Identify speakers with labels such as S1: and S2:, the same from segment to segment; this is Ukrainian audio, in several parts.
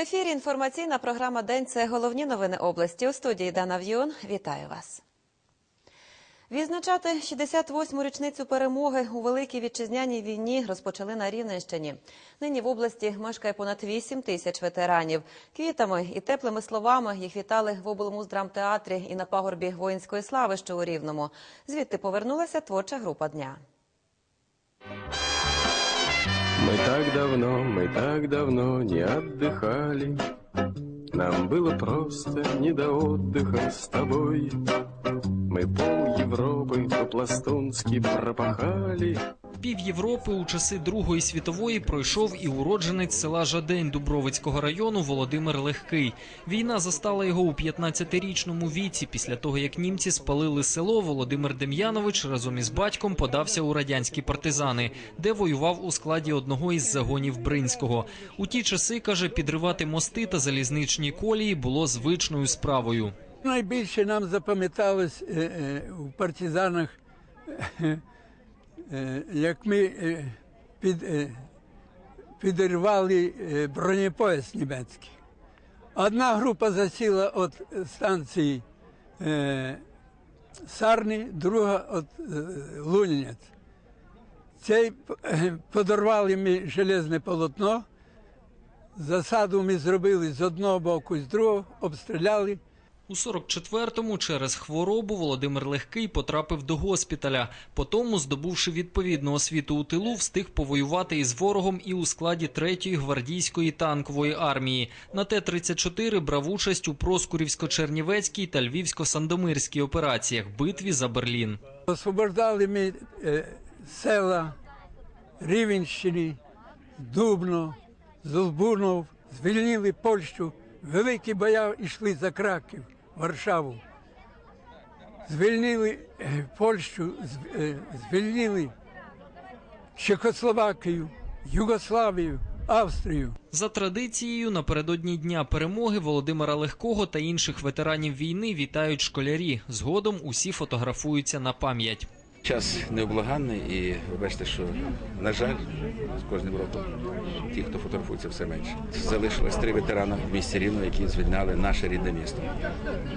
S1: ефірі інформаційна програма День. Це головні новини області. У студії Дана В'юн. Вітаю вас. Відзначати 68-му річницю перемоги у великій вітчизняній війні розпочали на Рівненщині. Нині в області мешкає понад 8 тисяч ветеранів. Квітами і теплими словами їх вітали в облмуздрамтеатрі і на пагорбі воїнської слави, що у Рівному. Звідти повернулася творча група дня.
S2: Мы так давно, мы так давно не отдыхали. Нам было просто не до отдыха с тобой. Мы пол Европы по-пластунски пропахали.
S3: Пів Європи у часи Другої світової пройшов і уродженець села Жадень Дубровицького району Володимир Легкий. Війна застала його у 15-річному віці. Після того, як німці спалили село, Володимир Дем'янович разом із батьком подався у радянські партизани, де воював у складі одного із загонів Бринського. У ті часи каже, підривати мости та залізничні колії було звичною справою.
S4: Найбільше нам запам'яталось е, е, у партизанах, е, е, як ми е, під, е, підірвали е, бронепояс німецький. Одна група засіла від станції е, Сарни, друга від е, Лунінець. Цей е, подорвали ми железне полотно. Засаду ми зробили з одного боку, з другого, обстріляли.
S3: У 44-му через хворобу Володимир Легкий потрапив до госпіталя. Потому, здобувши відповідну освіту у тилу, встиг повоювати із ворогом і у складі 3-ї гвардійської танкової армії. На Т-34 брав участь у Проскурівсько-Чернівецькій та Львівсько-Сандомирській операціях битві за Берлін.
S4: Освобождали ми е, села Рівенщини, Дубно, Золбунов, звільнили Польщу. Великі боя йшли за Краків, Варшаву. Звільнили е, Польщу, е, звільнили Чехословакію, Югославію, Австрію.
S3: За традицією, напередодні дня перемоги Володимира Легкого та інших ветеранів війни вітають школярі. Згодом усі фотографуються на пам'ять.
S5: Час необлаганний, і ви бачите, що на жаль, з кожним роком ті, хто фотографується, все менше. Залишилось три ветерана в місті Рівно, які звільняли наше рідне місто.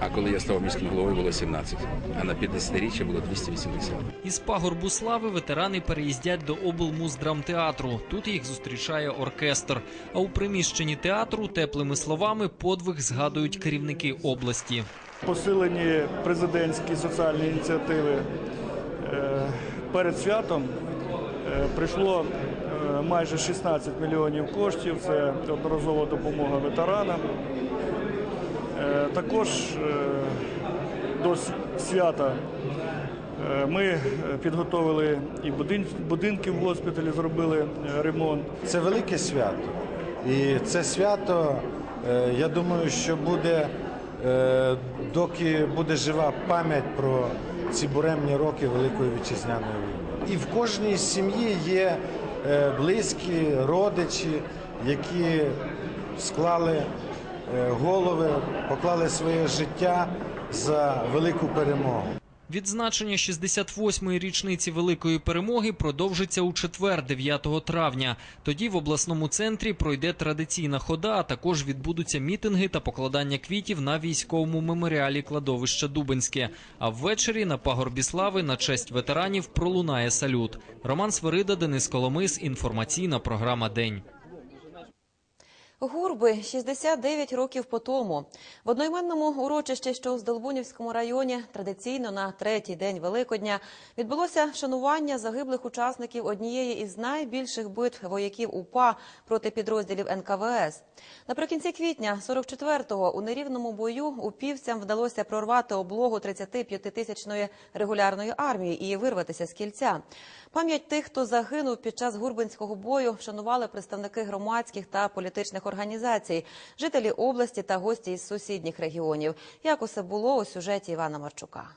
S5: А коли я став міським головою, було 17, а на 50-річчя було 280.
S3: Із пагорбу слави ветерани переїздять до облмуздрамтеатру. Тут їх зустрічає оркестр. А у приміщенні театру теплими словами подвиг згадують керівники області.
S6: посилені президентські соціальні ініціативи. Перед святом е, прийшло е, майже 16 мільйонів коштів. Це одноразова допомога ветеранам. Е, Також до свята ми підготовили і будинки в госпіталі, зробили ремонт.
S7: Це велике свято. І це свято, я думаю, що буде, доки буде жива пам'ять про ці буремні роки Великої Вітчизняної війни. І в кожній сім'ї є е, близькі, родичі, які склали е, голови, поклали своє життя за велику перемогу.
S3: Відзначення 68-ї річниці великої перемоги продовжиться у четвер, 9 травня. Тоді в обласному центрі пройде традиційна хода, а також відбудуться мітинги та покладання квітів на військовому меморіалі кладовища Дубинське. А ввечері на пагорбі слави на честь ветеранів пролунає салют. Роман Свирида, Денис Коломис. Інформаційна програма День.
S1: Гурби 69 років по тому. В одноіменному урочищі, що у Здолбунівському районі, традиційно на третій день Великодня відбулося вшанування загиблих учасників однієї із найбільших битв вояків УПА проти підрозділів НКВС. Наприкінці квітня 44-го у нерівному бою упівцям вдалося прорвати облогу 35-тисячної регулярної армії і вирватися з кільця. Пам'ять тих, хто загинув під час гурбинського бою, вшанували представники громадських та політичних організацій, жителі області та гості із сусідніх регіонів. Як усе було у сюжеті Івана Марчука.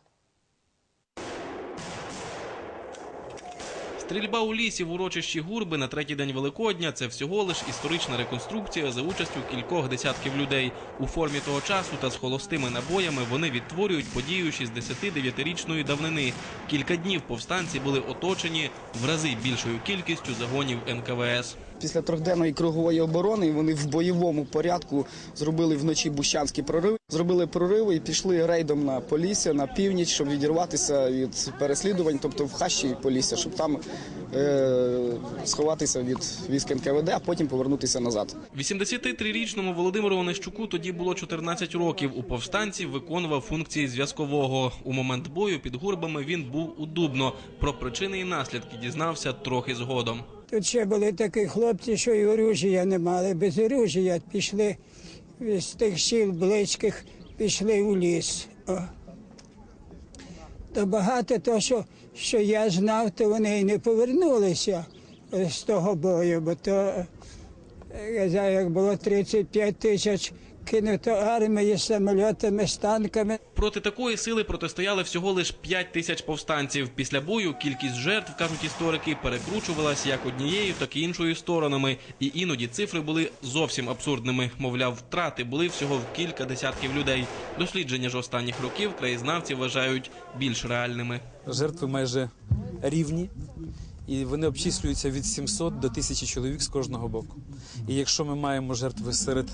S8: Стрільба у лісі в урочищі Гурби на третій день Великодня це всього лиш історична реконструкція за участю кількох десятків людей. У формі того часу та з холостими набоями вони відтворюють подію 69-річної давнини. Кілька днів повстанці були оточені в рази більшою кількістю загонів НКВС.
S9: Після трьохденної кругової оборони вони в бойовому порядку зробили вночі Бущанський прорив. Зробили прориви і пішли рейдом на Полісся, на північ, щоб відірватися від переслідувань, тобто в хащі Полісся, щоб там е- сховатися від військ НКВД, а потім повернутися назад.
S8: 83-річному Володимиру Онищуку тоді було 14 років. У повстанців виконував функції зв'язкового. У момент бою під гурбами він був у Дубно. Про причини і наслідки дізнався трохи згодом.
S10: Тут ще були такі хлопці, що й оружія не мали. Без оружия пішли з тих сіл близьких, пішли у ліс. О. То багато то, що, що я знав, то вони й не повернулися е, з того бою, бо то е, я знаю, як було 35 тисяч кинуто армії з самольотами, з танками.
S8: Проти такої сили протистояли всього лиш 5 тисяч повстанців. Після бою кількість жертв, кажуть історики, перекручувалась як однією, так і іншою сторонами. І іноді цифри були зовсім абсурдними. Мовляв, втрати були всього в кілька десятків людей. Дослідження ж останніх років краєзнавці вважають більш реальними.
S11: жертви майже рівні, і вони обчислюються від 700 до 1000 чоловік з кожного боку. І якщо ми маємо жертви серед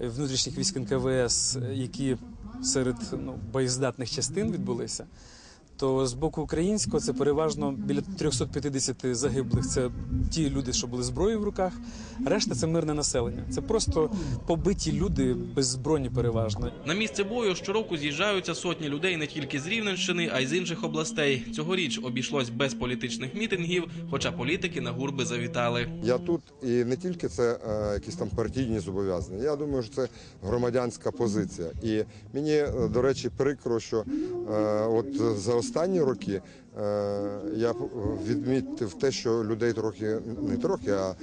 S11: внутрішніх військ НКВС, які серед ну, боєздатних частин відбулися, то з боку українського це переважно біля 350 загиблих. Це ті люди, що були зброєю в руках. Решта це мирне населення. Це просто побиті люди беззбройні переважно.
S8: На місце бою щороку з'їжджаються сотні людей не тільки з Рівненщини, а й з інших областей. Цьогоріч обійшлось без політичних мітингів, хоча політики на гурби завітали.
S12: Я тут і не тільки це е, якісь там партійні зобов'язання. Я думаю, що це громадянська позиція. І мені, е, до речі, прикро, що е, от за останні роки е, я відмітив те, що людей трохи не трохи, а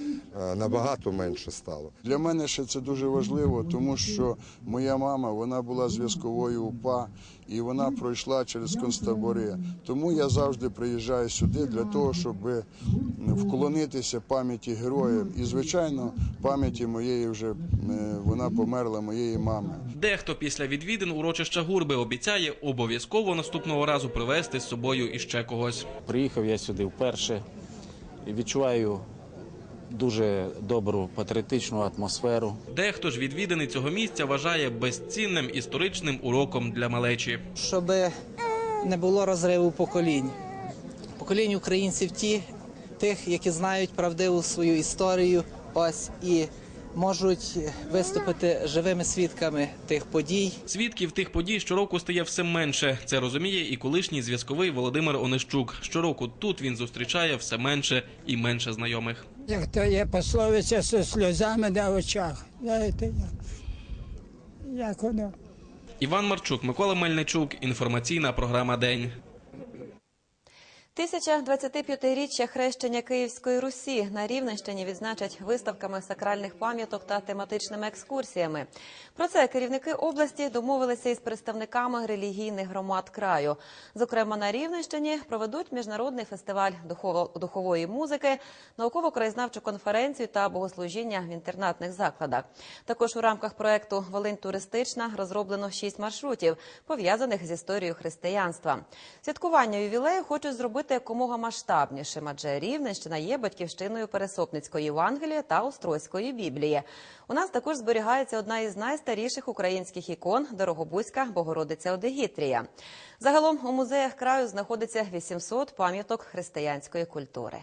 S12: е, набагато менше стало.
S13: Для мене ще це дуже важливо, тому що моя мама вона була зв'язковою УПА і вона пройшла через концтабори. Тому я завжди приїжджаю сюди для того, щоб вклонитися пам'яті героїв. І, звичайно, пам'яті моєї вже е, вона померла моєї мами.
S8: Дехто після відвідин урочища гурби обіцяє обов'язково наступного разу привезти з собою іще когось.
S14: Приїхав я сюди вперше і відчуваю дуже добру патріотичну атмосферу.
S8: Дехто ж відвідини цього місця вважає безцінним історичним уроком для малечі.
S15: щоб не було розриву поколінь. Поколінь українців ті, тих, які знають правдиву свою історію, ось і можуть виступити живими свідками тих подій.
S8: Свідків тих подій щороку стає все менше. Це розуміє і колишній зв'язковий Володимир Онищук. Щороку тут він зустрічає все менше і менше знайомих.
S10: Як то є пословиця зі сльозами на очах. Знаєте, як, як воно.
S8: Іван Марчук, Микола Мельничук. Інформаційна програма День.
S1: 1025-річчя хрещення Київської Русі на Рівненщині відзначать виставками сакральних пам'яток та тематичними екскурсіями. Про це керівники області домовилися із представниками релігійних громад краю. Зокрема, на Рівненщині проведуть міжнародний фестиваль духової музики, науково-краєзнавчу конференцію та богослужіння в інтернатних закладах. Також у рамках проекту Волинь туристична розроблено шість маршрутів, пов'язаних з історією християнства. Святкування ювілею хочуть зробити якомога масштабнішим, адже Рівненщина є батьківщиною Пересопницької Євангелія та Острозької Біблії. У нас також зберігається одна із найстаріших українських ікон Дорогобузька Богородиця Одегітрія. Загалом у музеях краю знаходиться 800 пам'яток християнської культури.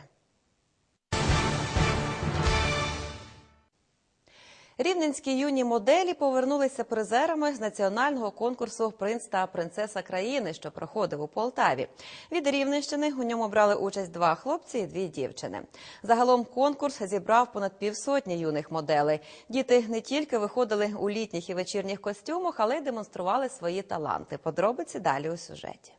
S1: Рівненські юні моделі повернулися призерами з національного конкурсу Принц та принцеса країни, що проходив у Полтаві. Від Рівненщини у ньому брали участь два хлопці і дві дівчини. Загалом конкурс зібрав понад півсотні юних моделей. Діти не тільки виходили у літніх і вечірніх костюмах, але й демонстрували свої таланти. Подробиці далі у сюжеті.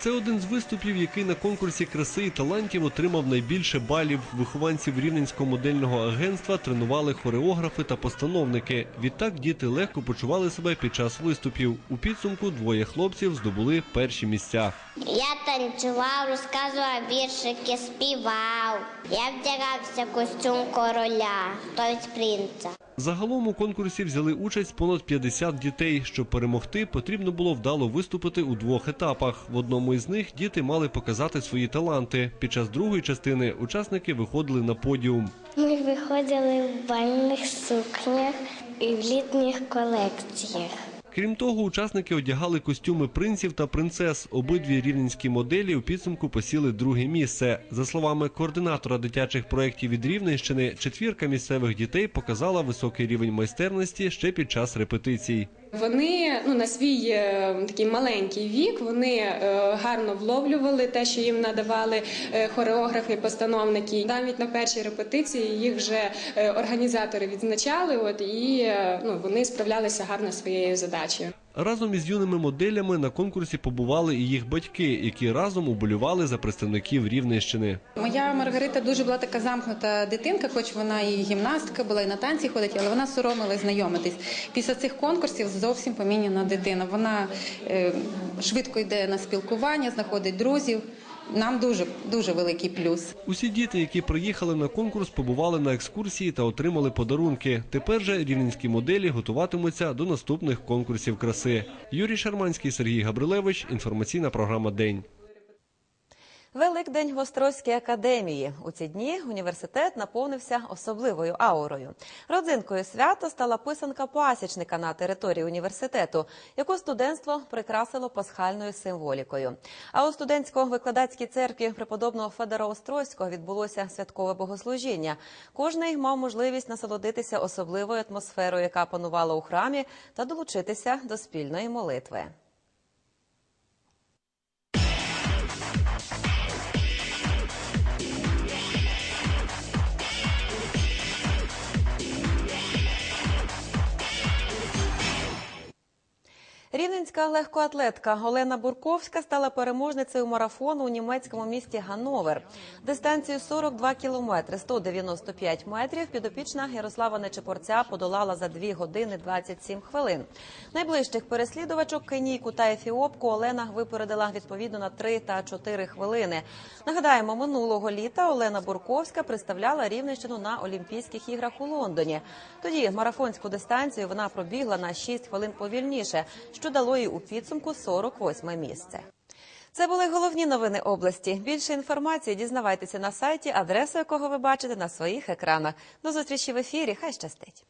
S16: Це один з виступів, який на конкурсі краси і талантів отримав найбільше балів. Вихованців рівненського модельного агентства тренували хореографи та постановники. Відтак діти легко почували себе під час виступів. У підсумку двоє хлопців здобули перші місця.
S17: Я танцював, розказував віршики, співав. Я вдягався костюм короля, тобто принца.
S16: Загалом у конкурсі взяли участь понад 50 дітей. Щоб перемогти, потрібно було вдало виступити у двох етапах. В одному із них діти мали показати свої таланти. Під час другої частини учасники виходили на подіум.
S17: Ми виходили в бальних сукнях і в літніх колекціях.
S16: Крім того, учасники одягали костюми принців та принцес. Обидві рівненські моделі у підсумку посіли друге місце. За словами координатора дитячих проєктів від Рівненщини, четвірка місцевих дітей показала високий рівень майстерності ще під час репетицій.
S18: Вони ну на свій е, такий маленький вік вони е, гарно вловлювали те, що їм надавали е, хореографи, постановники. Навіть на першій репетиції їх вже організатори відзначали. От і ну вони справлялися гарно своєю задачею.
S16: Разом із юними моделями на конкурсі побували і їх батьки, які разом уболювали за представників Рівненщини.
S19: Моя Маргарита дуже була така замкнута дитинка, хоч вона і гімнастка була, і на танці ходить, але вона соромилась знайомитись. Після цих конкурсів зовсім поміняна дитина. Вона е, швидко йде на спілкування, знаходить друзів. Нам дуже дуже великий плюс.
S16: Усі діти, які приїхали на конкурс, побували на екскурсії та отримали подарунки. Тепер же рівненські моделі готуватимуться до наступних конкурсів краси. Юрій Шарманський, Сергій Габрилевич. Інформаційна програма День.
S1: Великдень в Острозькій академії. У ці дні університет наповнився особливою аурою. Родзинкою свята стала писанка пасічника на території університету, яку студентство прикрасило пасхальною символікою. А у студентсько-викладацькій церкві преподобного Федора Острозького відбулося святкове богослужіння. Кожний мав можливість насолодитися особливою атмосферою, яка панувала у храмі, та долучитися до спільної молитви. Рівненська легкоатлетка Олена Бурковська стала переможницею марафону у німецькому місті Ганновер. Дистанцію 42 кілометри 195 метрів підопічна Ярослава Нечепорця подолала за 2 години 27 хвилин. Найближчих переслідувачок Кенійку та Ефіопку Олена випередила відповідно на 3 та 4 хвилини. Нагадаємо, минулого літа Олена Бурковська представляла Рівненщину на Олімпійських іграх у Лондоні. Тоді марафонську дистанцію вона пробігла на 6 хвилин повільніше, що дало їй у підсумку 48 місце. Це були головні новини області. Більше інформації дізнавайтеся на сайті, адресу якого ви бачите на своїх екранах. До зустрічі в ефірі. Хай щастить.